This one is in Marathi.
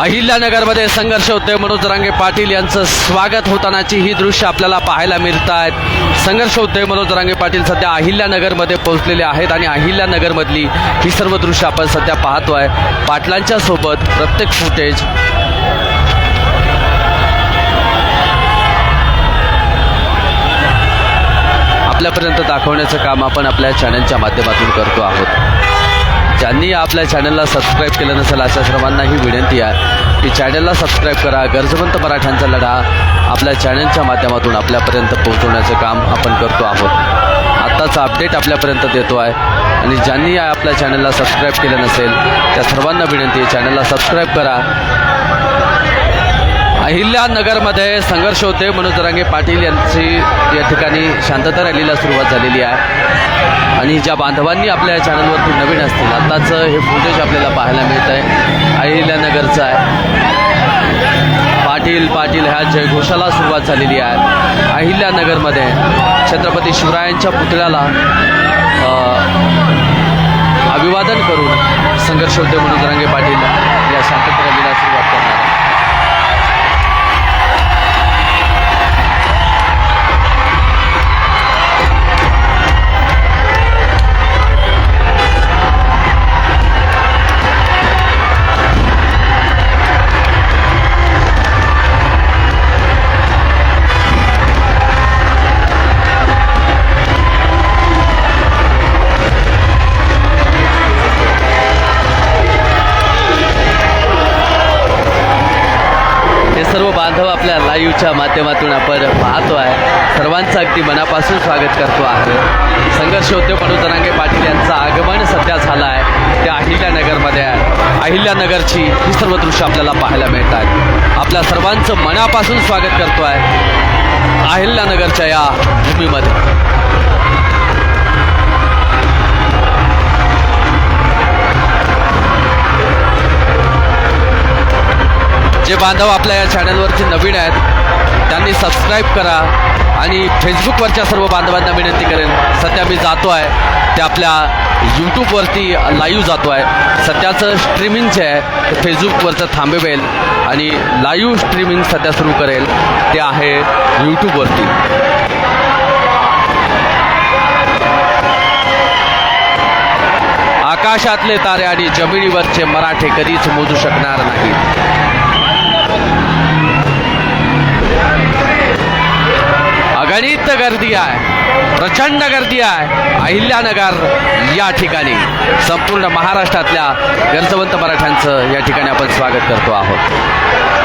अहिल्यानगरमध्ये संघर्ष होतोय. मनोज रांगे पाटील यांचं स्वागत होतानाची ही दृश्य आपल्याला पाहायला मिळत आहेत संघर्ष होतोय. मनोज रांगे पाटील सध्या अहिल्यानगरमध्ये पोहोचलेले आहेत आणि अहिल्यानगरमधली ही सर्व दृश्य आपण सध्या पाहतोय. पाटलांच्या सोबत प्रत्येक फुटेज आपल्यापर्यंत दाखवण्याचं काम आपण आपल्या चॅनलच्या माध्यमातून करतो आहोत. ज्यांनी आपल्या चॅनलला सबस्क्राईब केलं नसेल अशा सर्वांना ही विनंती आहे की चॅनलला सबस्क्राईब करा. गरजवंत मराठ्यांचा लढा आपल्या चॅनलच्या माध्यमातून आपल्यापर्यंत पोहोचवण्याचं काम आपण करतो आहोत. आत्ताचा अपडेट आपल्यापर्यंत देतो आहे. आणि ज्यांनी आपल्या चॅनलला सबस्क्राईब केलं नसेल त्या सर्वांना विनंती आहे चॅनलला सबस्क्राईब करा. अहिल्यानगरमध्ये संघर्ष होते मनोज रांगे पाटील यांची या ठिकाणी शांतता रॅलीला सुरुवात झालेली आहे. आणि ज्या बांधवांनी आपल्या चॅनलवरती नवीन असतील आत्ताच हे फुटेज आपल्याला पाहायला मिळत आहे अहिल्यानगरचं आहे. पाटील पाटील ह्या जयघोषाला सुरुवात झालेली आहे. अहिल्यानगरमध्ये छत्रपती शिवरायांच्या पुतळ्याला अभिवादन करून संघर्ष म्हणून मनोज पाटील सर्व बांधव आपल्या लाईव्हच्या माध्यमातून आपण पाहतो आहे सर्वांचं अगदी मनापासून स्वागत करतो आहे. संघर्ष होते मनोज पाटील यांचं आगमन सध्या झालं आहे त्या अहिल्यानगरमध्ये आहे. अहिल्यानगरची ही सर्व दृश्य आपल्याला पाहायला मिळत आहेत आपल्या सर्वांचं मनापासून स्वागत करतो आहे अहिल्यानगरच्या या भूमीमध्ये. जे बांधव आपल्या या चॅनलवरती नवीन आहेत त्यांनी सबस्क्राईब करा आणि फेसबुकवरच्या सर्व बांधवांना विनंती करेन सध्या मी जातो आहे ते आपल्या यूट्यूबवरती लाईव्ह जातो आहे. सध्याचं स्ट्रीमिंग जे आहे ते फेसबुकवरचं थांबवेल आणि लाईव्ह स्ट्रीमिंग सध्या सुरू करेल ते आहे यूट्यूबवरती आकाशातले तारे आणि जमिनीवरचे मराठे कधीच मोजू शकणार नाहीत. अगणित गर्दी आहे प्रचंड गर्दी आहे. अहिल्यानगर या ठिकाणी संपूर्ण महाराष्ट्रातल्या गरजवंत मराठ्यांचं या ठिकाणी आपण स्वागत करतो आहोत.